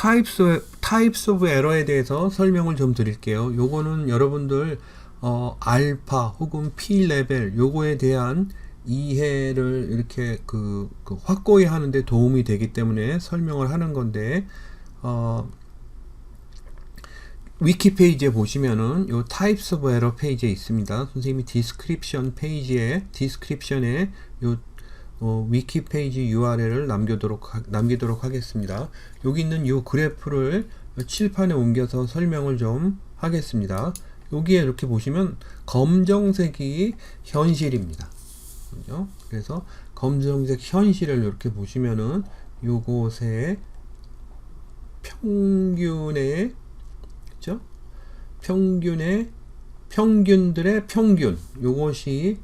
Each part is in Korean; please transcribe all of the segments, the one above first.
types, types of error에 대해서 설명을 좀 드릴게요. 요거는 여러분들 어, 알파 혹은 P 레벨 요거에 대한 이해를 이렇게 그, 그 확고히 하는데 도움이 되기 때문에 설명을 하는 건데 어, 위키 페이지에 보시면은 요 types of error 페이지에 있습니다. 선생님이 description 페이지에 description에 요 어, 위키 페이지 URL을 남겨도록 하, 남기도록 하겠습니다. 여기 있는 요 그래프를 칠판에 옮겨서 설명을 좀 하겠습니다. 여기에 이렇게 보시면 검정색이 현실입니다. 그죠? 그래서 검정색 현실을 이렇게 보시면은 요곳에 평균의 그죠? 평균의 평균들의 평균 요것이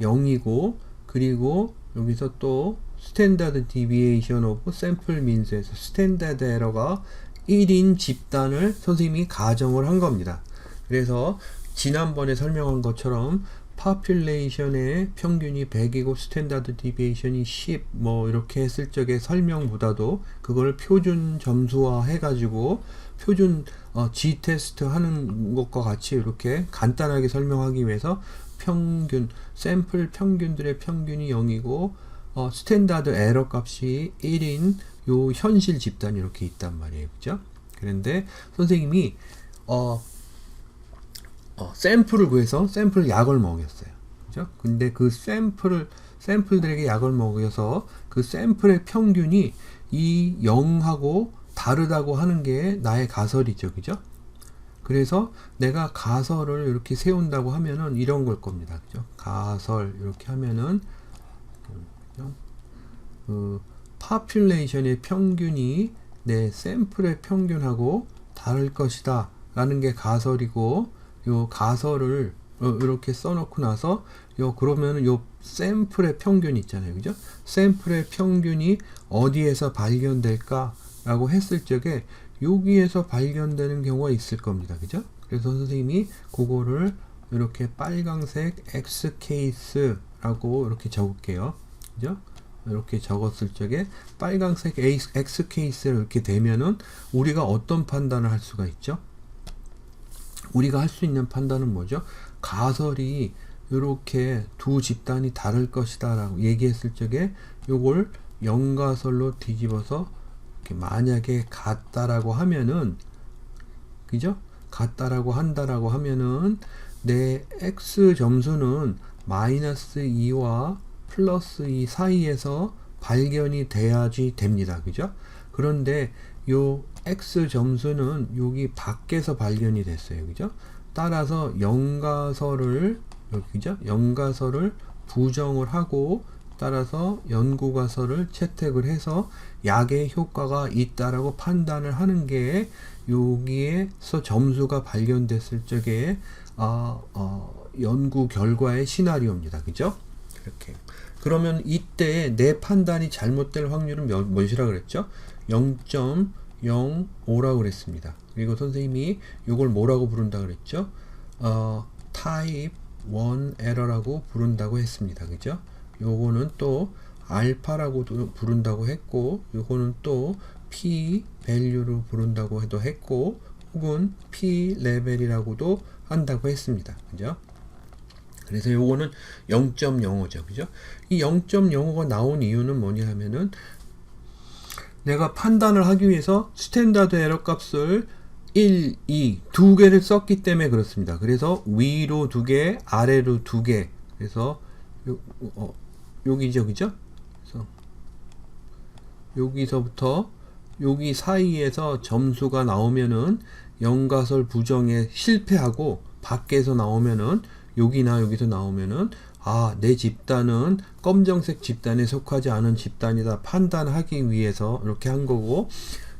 0이고 그리고 여기서 또 스탠다드 디비에이션 오브 샘플 민스에서 스탠다드 에러가 1인 집단을 선생님이 가정을 한 겁니다. 그래서 지난번에 설명한 것처럼 파퓰레이션의 평균이 100이고 스탠다드 디비에이션이 10 뭐 이렇게 했을 적에 설명보다도 그걸 표준 점수화 해가지고 표준 어, G 테스트 하는 것과 같이 이렇게 간단하게 설명하기 위해서 평균 샘플 평균들의 평균이 0이고 어, 스탠다드 에러 값이 1인 요 현실 집단이 이렇게 있단 말이에요. 그죠? 그런데 선생님이 어, 어, 샘플을 구해서 샘플 약을 먹였어요. 그죠? 근데 그 샘플을 샘플들에게 약을 먹여서 그 샘플의 평균이 이 0하고 다르다고 하는 게 나의 가설이죠. 그죠? 그래서 내가 가설을 이렇게 세운다고 하면은 이런 걸 겁니다. 그죠? 가설 이렇게 하면은? 그 파퓰레이션의 평균이 내 샘플의 평균하고 다를 것이다 라는 게 가설이고 요 가설을 이렇게 써놓고 나서 요 그러면은 요 샘플의 평균 있잖아요 그죠 샘플의 평균이 어디에서 발견될까 라고 했을 적에 여기에서 발견되는 경우가 있을 겁니다. 그죠? 그래서 선생님이 그거를 이렇게 빨강색 X 케이스라고 이렇게 적을게요. 그죠? 이렇게 적었을 적에 빨강색 X 케이스를 이렇게 되면은 우리가 어떤 판단을 할 수가 있죠? 우리가 할 수 있는 판단은 뭐죠? 가설이 이렇게 두 집단이 다를 것이다 라고 얘기했을 적에 요걸 영가설로 뒤집어서 만약에 같다라고 하면은 그죠? 같다라고 한다라고 하면은 내 x 점수는 마이너스 2와 플러스 2 사이에서 발견이 돼야지 됩니다. 그죠? 그런데 요 x 점수는 여기 밖에서 발견이 됐어요. 그죠? 따라서 연가설을 여기죠? 연가설을 부정을 하고 따라서 연구가설을 채택을 해서 약의 효과가 있다라고 판단을 하는 게 여기에서 점수가 발견됐을 적에 어, 어, 연구 결과의 시나리오입니다. 그죠? 이렇게. 그러면 이때 내 판단이 잘못될 확률은 몇, 몇이라 그랬죠? 0.05라고 그랬습니다. 그리고 선생님이 이걸 뭐라고 부른다 그랬죠? 어, 타입 1 에러라고 부른다고 했습니다. 그죠? 요거는 또 알파라고 부른다고 했고 요거는 또 p 밸류로 부른다고 해도 했고 혹은 p 레벨이라고도 한다고 했습니다. 그죠? 그래서 요거는 0.05죠. 그죠? 이 0.05가 나온 이유는 뭐냐 하면은 내가 판단을 하기 위해서 스탠다드 에러 값을 1, 2, 두 개를 썼기 때문에 그렇습니다. 그래서 위로 두 개, 아래로 두 개. 그래서 요, 어, 여기죠, 그죠? 그래서 여기서부터 여기 사이에서 점수가 나오면은 영가설 부정에 실패하고 밖에서 나오면은 여기나 여기서 나오면은 아, 내 집단은 검정색 집단에 속하지 않은 집단이다 판단하기 위해서 이렇게 한 거고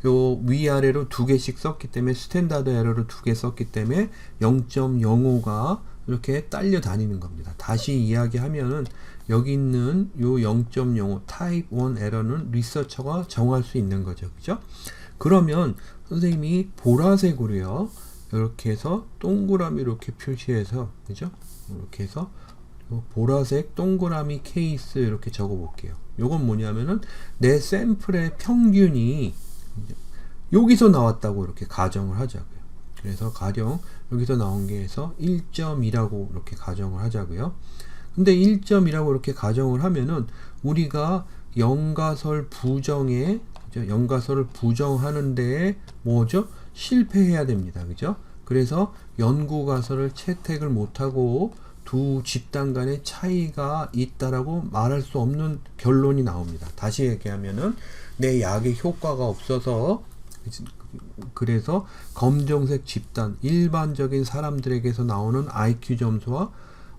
요 위아래로 두 개씩 썼기 때문에 스탠다드 에러를 두개 썼기 때문에 0.05가 이렇게 딸려 다니는 겁니다. 다시 이야기하면은 여기 있는 요 0.05 타입 1 에러는 리서처가 정할 수 있는 거죠. 그죠? 그러면 선생님이 보라색으로요. 이렇게 해서 동그라미 이렇게 표시해서 그죠? 이렇게 해서 보라색 동그라미 케이스 이렇게 적어 볼게요. 요건 뭐냐면은 내 샘플의 평균이 여기서 나왔다고 이렇게 가정을 하자고요. 그래서 가령 여기서 나온 게 해서 1.2라고 이렇게 가정을 하자고요. 근데 1.2라고 이렇게 가정을 하면은 우리가 영가설 부정에 그죠? 영가설을 부정하는데 뭐죠? 실패해야 됩니다. 그죠? 그래서 연구 가설을 채택을 못하고 두 집단 간의 차이가 있다라고 말할 수 없는 결론이 나옵니다. 다시 얘기하면은 내 약의 효과가 없어서 그래서 검정색 집단 일반적인 사람들에게서 나오는 IQ 점수와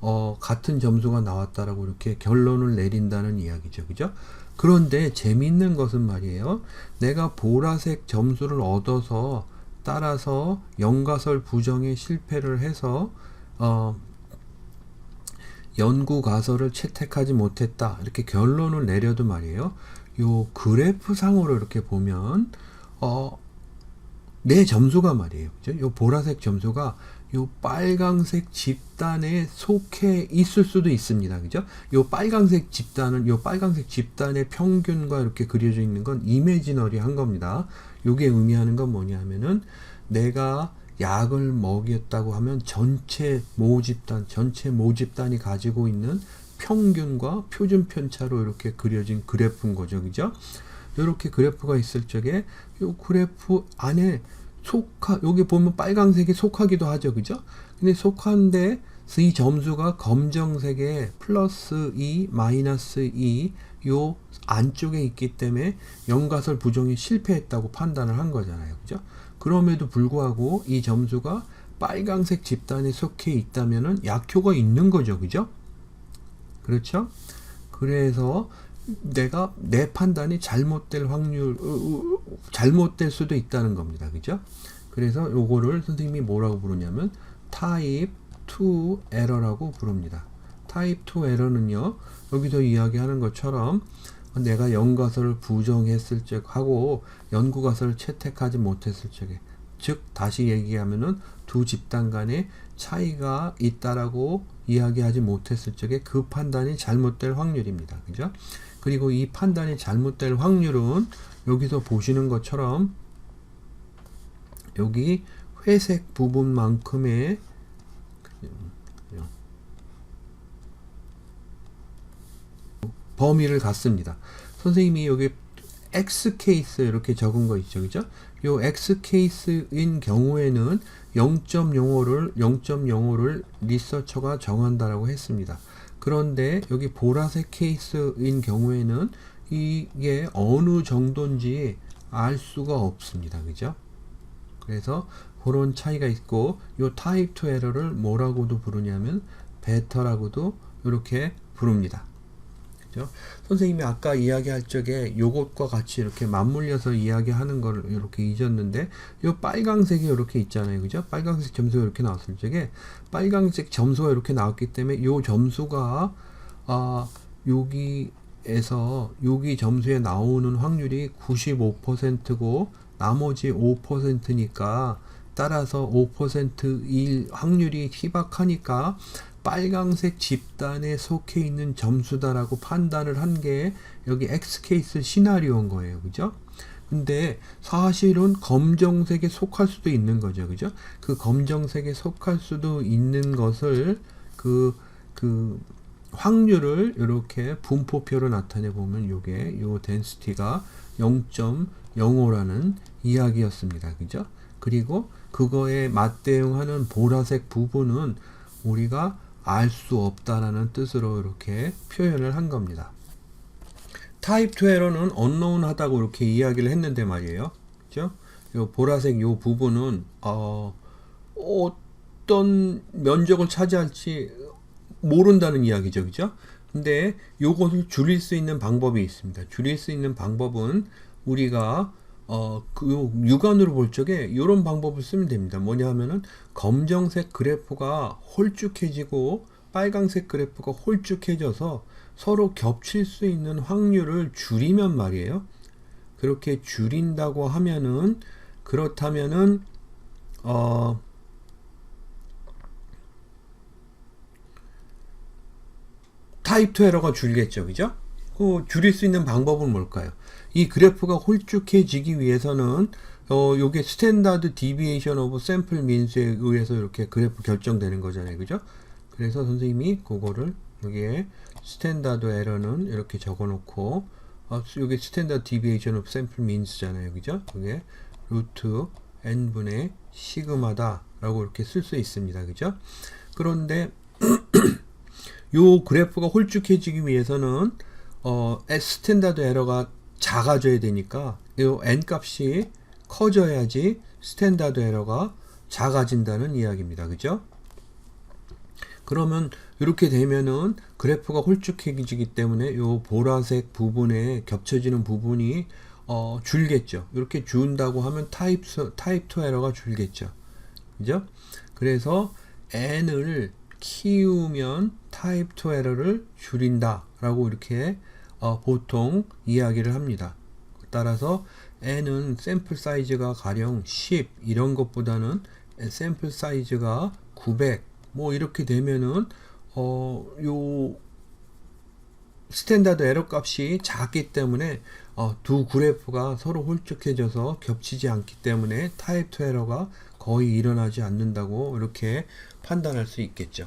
어, 같은 점수가 나왔다라고 이렇게 결론을 내린다는 이야기죠. 그죠? 그런데 재미있는 것은 말이에요. 내가 보라색 점수를 얻어서 따라서 연가설 부정에 실패를 해서 어, 연구 가설을 채택하지 못했다. 이렇게 결론을 내려도 말이에요. 요 그래프 상으로 이렇게 보면 어, 내 점수가 말이에요. 그죠? 요 보라색 점수가 요 빨강색 집단에 속해 있을 수도 있습니다. 그죠? 요 빨강색 집단은 요 빨강색 집단의 평균과 이렇게 그려져 있는 건 이미지너리 한 겁니다. 요게 의미하는 건 뭐냐면은 내가 약을 먹였다고 하면 전체 모집단, 전체 모집단이 가지고 있는 평균과 표준 편차로 이렇게 그려진 그래프인 거죠. 그죠? 이렇게 그래프가 있을 적에 요 그래프 안에 속하 여기 보면 빨강색이 속하기도 하죠. 그죠? 근데 속한데 이 점수가 검정색에 플러스 2, 마이너스 2, 요 안쪽에 있기 때문에 연가설 부정이 실패했다고 판단을 한 거잖아요. 그죠? 그럼에도 불구하고 이 점수가 빨강색 집단에 속해 있다면은 약효가 있는 거죠. 그죠? 그렇죠? 그래서 내가 내 판단이 잘못될 확률 잘못될 수도 있다는 겁니다. 그죠? 그래서 요거를 선생님이 뭐라고 부르냐면 타입 2 에러라고 부릅니다. 타입 2 에러는요. 여기서 이야기하는 것처럼 내가 연가설을 부정했을 적 하고 연구가설을 채택하지 못했을 적에 즉 다시 얘기하면은 두 집단 간의 차이가 있다라고 이야기하지 못했을 적에 그 판단이 잘못될 확률입니다. 그죠? 그리고 이 판단이 잘못될 확률은 여기서 보시는 것처럼 여기 회색 부분만큼의 범위를 갖습니다. 선생님이 여기 X 케이스 이렇게 적은 거 있죠. 그죠? 요 X 케이스인 경우에는 0.05를 0.05를 리서처가 정한다라고 했습니다. 그런데 여기 보라색 케이스인 경우에는 이게 어느 정도인지 알 수가 없습니다. 그죠? 그래서 그런 차이가 있고 요 타입 2 에러를 뭐라고도 부르냐면 베터라고도 이렇게 부릅니다. 그죠? 선생님이 아까 이야기할 적에 요것과 같이 이렇게 맞물려서 이야기하는 걸 이렇게 잊었는데 요 빨강색이 이렇게 있잖아요. 그죠? 빨강색 점수가 이렇게 나왔을 적에 빨강색 점수가 이렇게 나왔기 때문에 요 점수가 아 여기에서 여기 점수에 나오는 확률이 95%고 나머지 5%니까 따라서 5%일 확률이 희박하니까 빨강색 집단에 속해 있는 점수다라고 판단을 한 게 여기 X 케이스 시나리오인 거예요. 그죠? 근데 사실은 검정색에 속할 수도 있는 거죠. 그죠? 그 검정색에 속할 수도 있는 것을 그, 그, 확률을 이렇게 분포표로 나타내 보면 요게 요 덴시티가 0.05라는 이야기였습니다. 그죠? 그리고 그거에 맞대응하는 보라색 부분은 우리가 알 수 없다라는 뜻으로 이렇게 표현을 한 겁니다. 타입 2 에러는 언노운하다고 이렇게 이야기를 했는데 말이에요. 그죠? 요 보라색 요 부분은 어, 어떤 면적을 차지할지 모른다는 이야기죠. 그죠? 근데 요것을 줄일 수 있는 방법이 있습니다. 줄일 수 있는 방법은 우리가 어, 그 육안으로 볼 적에 이런 방법을 쓰면 됩니다. 뭐냐 하면은 검정색 그래프가 홀쭉해지고 빨강색 그래프가 홀쭉해져서 서로 겹칠 수 있는 확률을 줄이면 말이에요. 그렇게 줄인다고 하면은 그렇다면은 어 타입 2 에러가 줄겠죠. 그죠? 그 줄일 수 있는 방법은 뭘까요? 이 그래프가 홀쭉해지기 위해서는 어, 요게 스탠다드 디비에이션 오브 샘플 민스에 의해서 이렇게 그래프 결정되는 거잖아요. 그죠? 그래서 선생님이 그거를 여기에 스탠다드 에러는 이렇게 적어 놓고 어, 요게 스탠다드 디비에이션 오브 샘플 민스잖아요. 그죠? 그게 루트 n분의 시그마다 라고 이렇게 쓸 수 있습니다. 그죠? 그런데 요 그래프가 홀쭉해지기 위해서는 어, 스탠다드 에러가 작아져야 되니까 요 n 값이 커져야지 스탠다드 에러가 작아진다는 이야기입니다. 그죠? 그러면 이렇게 되면은 그래프가 홀쭉해지기 때문에 요 보라색 부분에 겹쳐지는 부분이 어, 줄겠죠. 이렇게 준다고 하면 타입 타입 2 에러가 줄겠죠. 그죠? 그래서 n을 키우면 타입 2 에러를 줄인다라고 이렇게 어, 보통 이야기를 합니다. 따라서 n은 샘플 사이즈가 가령 10 이런 것보다는 샘플 사이즈가 900 뭐 이렇게 되면은 어 요 스탠다드 에러 값이 작기 때문에 어, 두 그래프가 서로 홀쭉해져서 겹치지 않기 때문에 타입 2 에러가 거의 일어나지 않는다고 이렇게 판단할 수 있겠죠.